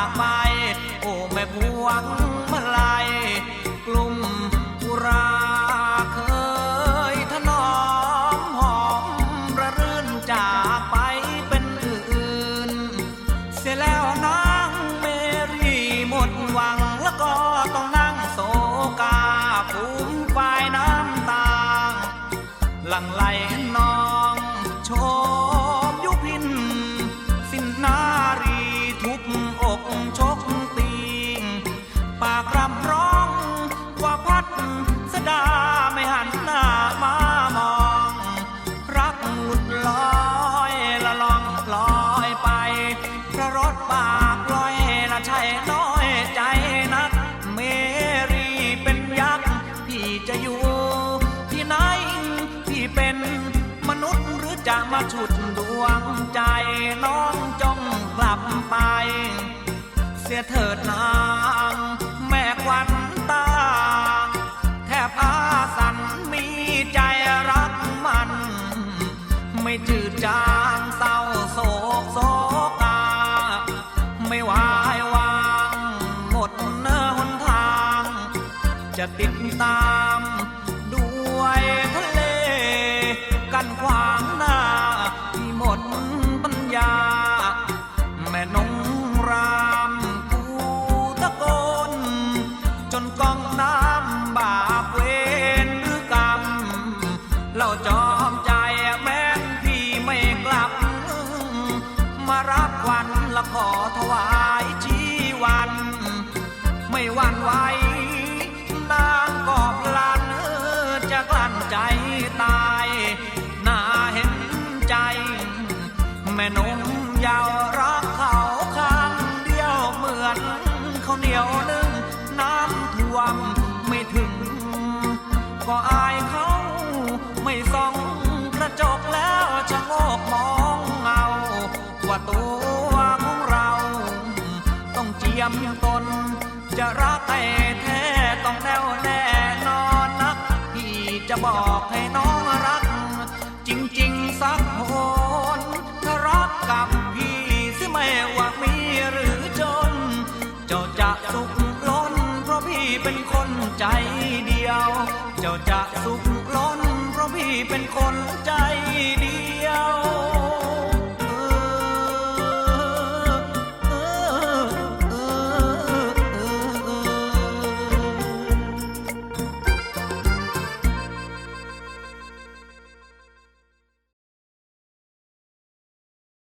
ากไป โอ้แม่พวงมาลัยกลุ่มกุราเคยถนอมหอมระรื่นจากไปเป็นอื่น เสียแล้วนะ ปากลอยนะใช่น้อยใจนัก เมรีเป็นยักษ์พี่จะอยู่ที่ไหน พี่เป็นมนุษย์หรือจะมาฉุดดวงใจน้องจงกลับไป เสียเถิดนาง จะติดตามด้วยทะเล กันขวางหน้าที่หมดปัญญา แม่นงรามกูตะโกน จนกองน้ำบาปเวรหรือกรรมเราจอมใจแม้พี่ไม่กลับ มารับวันละขอถวายชีวัน ไม่หวั่นไหว ม่นงยาวรักเขาข้างเดียวเหมือนเขาวเหนียวนึ่งน้ำท่วมไม่ถึง ก็อายเขาไม่ส่องกระจกแล้วชะโงกมองเงาว่าตัวของเรา ต้องเจียมตน จะรักให้แท้ต้องแน่วแน่นอนนัก พี่จะบอกให้น้องรัก จริง ๆ สักคน กับพี่สิไม่ว่ามีหรือจน เจ้าจะสุขล้นเพราะพี่เป็นคนใจเดียว เจ้าจะสุขล้นเพราะพี่เป็นคนใจเดียว